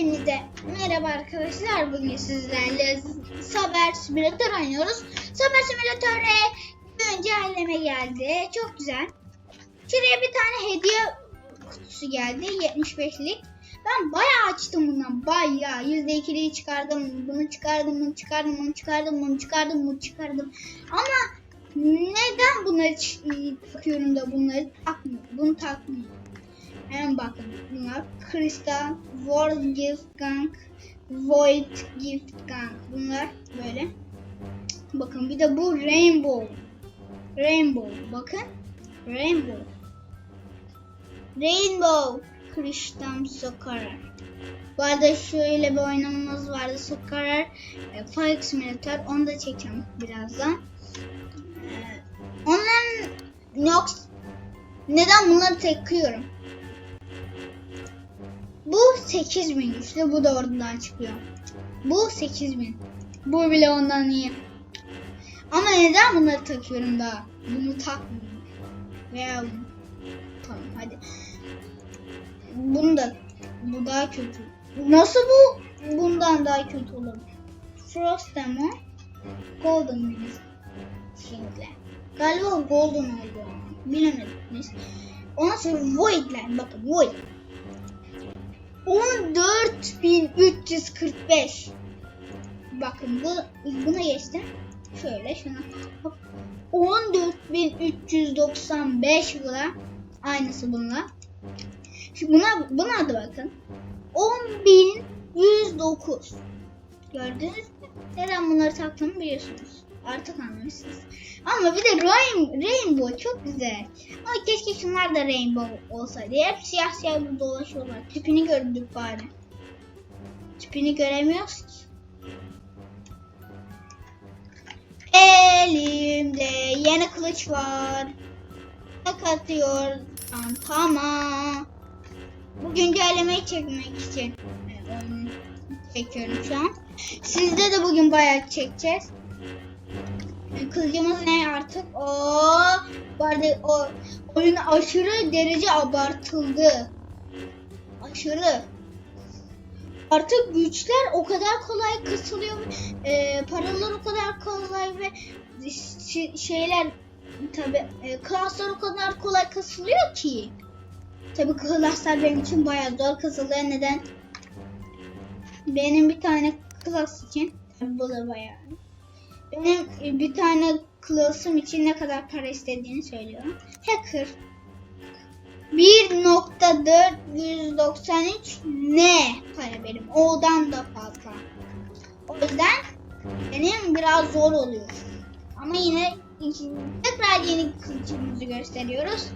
Hepinize merhaba arkadaşlar. Bugün sizlerle Saber Simulator oynuyoruz. Saber Simulator'e bir güncelleme geldi. Çok güzel. Şuraya bir tane hediye kutusu geldi. 75'lik. Ben bayağı açtım bundan. Bayağı. %2'liyi çıkardım. Bunu çıkardım, bunu çıkardım, bunu çıkardım, bunu çıkardım, bunu çıkardım. Ama neden bunları ç- takıyorum da bunları takmıyorum? Bunu takmıyorum. Hemen bakın bunlar Crystal, World Gift Gang, Void Gift Gang. Bunlar böyle. Bakın bir de bu Rainbow. Rainbow. Bakın. Rainbow. Rainbow. Crystal Soccer. Bu arada şöyle bir oyunumuz vardı. Soccer. E, Fire Simulator. Onu da çekeceğim birazdan. E, onların Nox neden bunları takıyorum? Bu 8000 işte bu da oradan çıkıyor. Bu 8000. Bu bile ondan iyi. Ama neden bunları takıyorum daha? Bunu takmıyorum. Veya bunu. Tamam hadi. Bunu da bu daha kötü. Nasıl bu bundan daha kötü olur? Frost demo Golden Minis. Şimdi. Galiba Golden oldu. Bilemedim. Neyse. Ondan sonra Void'ler. Bakın Void. 14345. Bakın bu buna geçtim. Şöyle şuna. Hop. 14395 bu da. Aynısı bununla. Şimdi buna buna da bakın. 10109. Gördünüz mü? Neden bunları taktığımı biliyorsunuz. Artık anlamışsınız. Ama bir de rain, Rainbow çok güzel. Ama keşke şunlar da Rainbow olsaydı. Hep siyah siyah dolaşıyorlar. Tipini gördük bari. Tipini göremiyoruz ki. Elimde yeni kılıç var. Tak atıyor. Tamam. Bu güncellemeyi çekmek için e, oyunu çekiyorum şu an. Sizde de bugün bayağı çekeceğiz. Kılıcımız ne artık? O bu o oyun aşırı derece abartıldı. Aşırı. Artık güçler o kadar kolay kısılıyor. E, paralar o kadar kolay ve ş- şeyler tabi e, klaslar o kadar kolay kısılıyor ki. Tabi klaslar benim için bayağı zor kısılıyor. Neden? Benim bir tane klas için da bayağı. Benim e, bir tane klasım için ne kadar para istediğini söylüyorum. Hacker 1.493 ne para benim? O'dan da fazla. O yüzden benim biraz zor oluyor. Ama yine tekrar yeni kılıcımızı gösteriyoruz.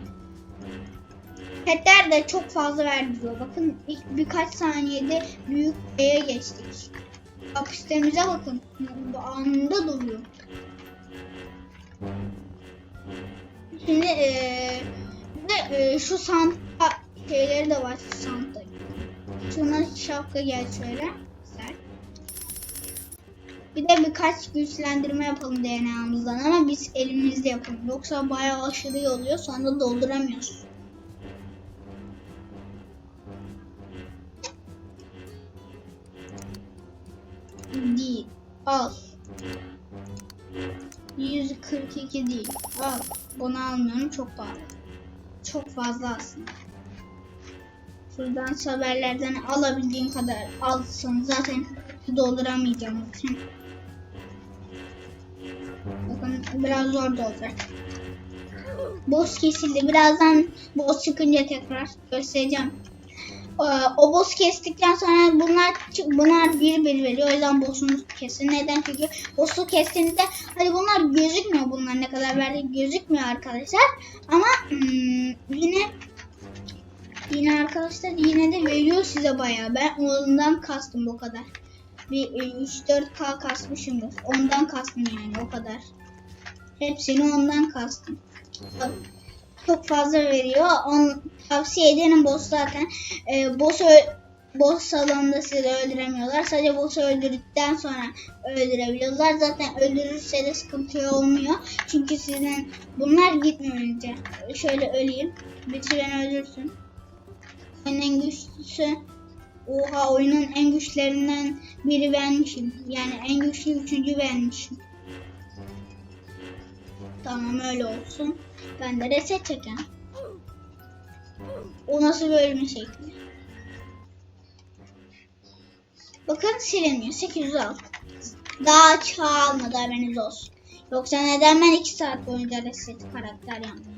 Petler de çok fazla verdiriyor. Bakın ilk birkaç saniyede büyük E'ye geçtik. Bak sitemize bakın. Bu anında duruyor. Şimdi bir de eee, şu santa şeyleri de var. Santa. Şuna şapka gel şöyle. Güzel. Bir de birkaç güçlendirme yapalım DNA'mızdan ama biz elimizde yapalım. Yoksa bayağı aşırı oluyor sonra dolduramıyoruz. Değil. Al. 142 değil. Al. Bunu almıyorum. Çok pahalı. Çok fazla aslında. Şuradan haberlerden alabildiğin kadar alsın. Zaten dolduramayacağım. Bakın biraz zor da olacak. Boss kesildi. Birazdan boss çıkınca tekrar göstereceğim. Ee, o boss kestikten sonra bunlar bunlar bir bir veriyor. O yüzden boss'unu kesin. Neden? Çünkü boss'u kestiğinizde hadi bunlar gözükmüyor. Bunlar ne kadar verdiği gözükmüyor arkadaşlar. Ama hmm, yine yine arkadaşlar yine de veriyor size bayağı. Ben ondan kastım bu kadar. Bir 3-4k kasmışımdır. Ondan kastım yani o kadar. Hepsini ondan kastım. Çok fazla veriyor. On, tavsiye ederim boss zaten. Ee, boss, boss salonunda sizi öldüremiyorlar. Sadece boss'u öldürdükten sonra öldürebiliyorlar. Zaten öldürürse de sıkıntı olmuyor. Çünkü sizin bunlar gitmiyor önce. Şöyle öleyim. Bitiren öldürsün. En güçlüsü Oha oyunun en güçlerinden biri benmişim. Yani en güçlü üçüncü benmişim. Tamam öyle olsun. Ben de reset çeken. O nasıl bölme şekli? Bakın silinmiyor. 806. Daha çağ almadı haberiniz olsun. Yoksa neden ben 2 saat boyunca reset karakter yaptım?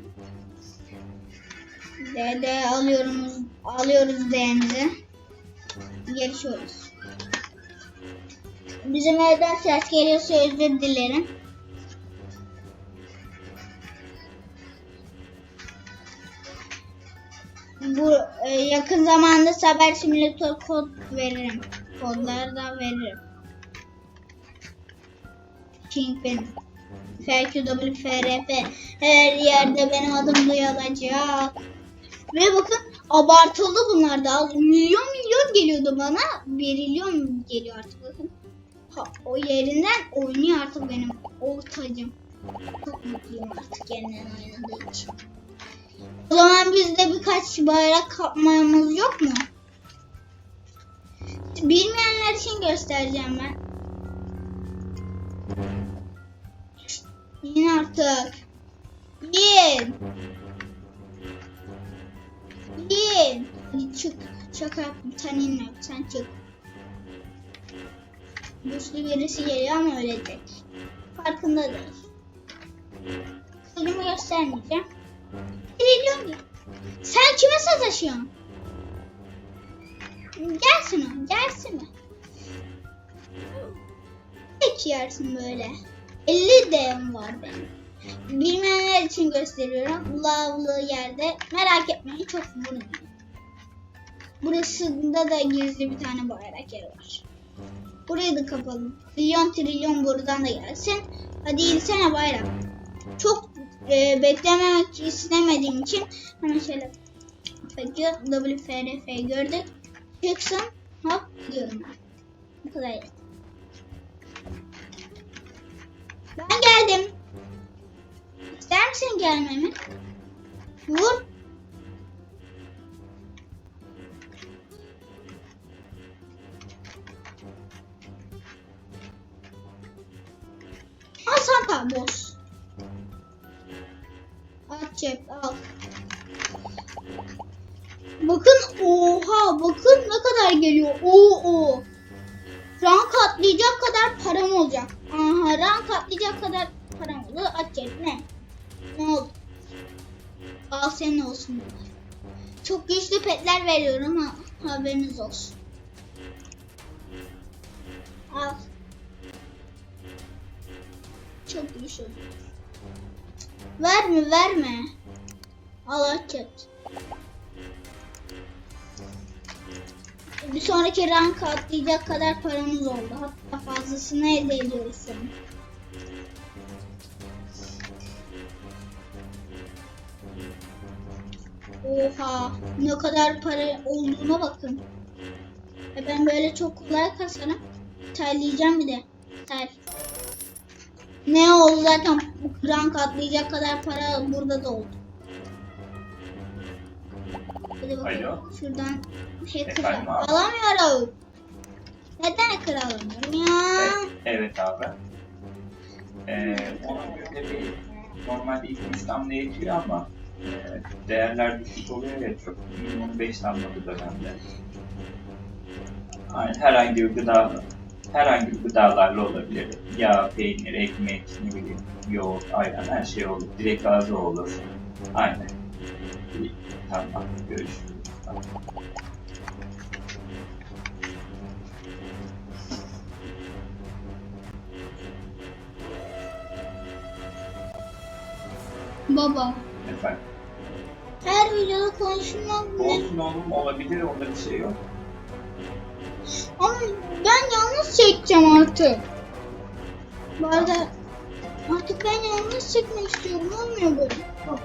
DD alıyoruz, alıyoruz D'mizi. Geçiyoruz. Bizim evden ses geliyorsa özür dilerim. Bu e, yakın zamanda Saber Simulator kod veririm. Kodları da veririm. FQW, FRP. Her yerde benim adım duyulacak. Ve bakın abartılı bunlar da. Milyon milyon geliyordu bana. Bir milyon geliyor artık bakın. Ha, o yerinden oynuyor artık benim ortacım. Çok mutluyum artık yeniden oynadığı için. O zaman bizde birkaç bayrak kapmamız yok mu? Bilmeyenler için göstereceğim ben. Yine artık. Bin. Bin. Hadi çık. Şaka yaptım. Sen inme. Sen çık. Güçlü birisi geliyor ama ölecek. Farkında değil. Kılımı göstermeyeceğim. Sen kime sataşıyorsun? Gelsin o. Gelsin o. Tek yersin böyle. 50 DM var benim. Bilmeyenler için gösteriyorum. Lavlı yerde. Merak etmeyin çok vurmuyor. Burasında da gizli bir tane bayrak yeri var. Burayı da kapalım. Trilyon trilyon buradan da gelsin. Hadi insene bayrak. Çok e, beklememek istemediğim için hemen şöyle Peki WFRF gördük. Çıksın. Hop gidiyorum ben. Bu kadar. Ben geldim. İster misin gelmemi? Vur. Al Santa boss. Cep al. Bakın oha bakın ne kadar geliyor. Oo o. Rank atlayacak kadar param olacak. Aha rank atlayacak kadar param oldu. At cep ne? Ne oldu? Al senin olsun bunlar. Çok güçlü petler veriyorum ha. Haberiniz olsun. Al. Çok güçlü. Verme verme. Al at cep. Bir sonraki rank atlayacak kadar paramız oldu. Hatta fazlasını elde ediyoruz şu. Oha ne kadar para olduğuna bakın. E ben böyle çok kolay kasarım. Terleyeceğim bir de. Ter. Ne oldu zaten bu rank atlayacak kadar para burada da oldu. Hadi bakalım. Alo. Şuradan hacker Efendim abi? alamıyorum. Neden hacker alamıyorum ya? Evet, evet abi. Ee, onun göre bir normalde 2-3 damla yetiyor ama e, değerler düşük oluyor ya çok. Minimum 5 damla bu dönemde. Yani herhangi bir gıda herhangi bir gıdalarla olabilir. Yağ, peynir, ekmek, ne bileyim, yoğurt, ayran her şey olur. Direkt gazı olur. Aynen. İyi, Tamam, görüşürüz. Tamam. Baba. Efendim. Her videoda konuşmak ne? Olsun oğlum olabilir, onda bir şey yok. Ama ben yalnız çekeceğim artık. Bu arada artık ben yalnız çekmek istiyorum. Olmuyor böyle. Yok,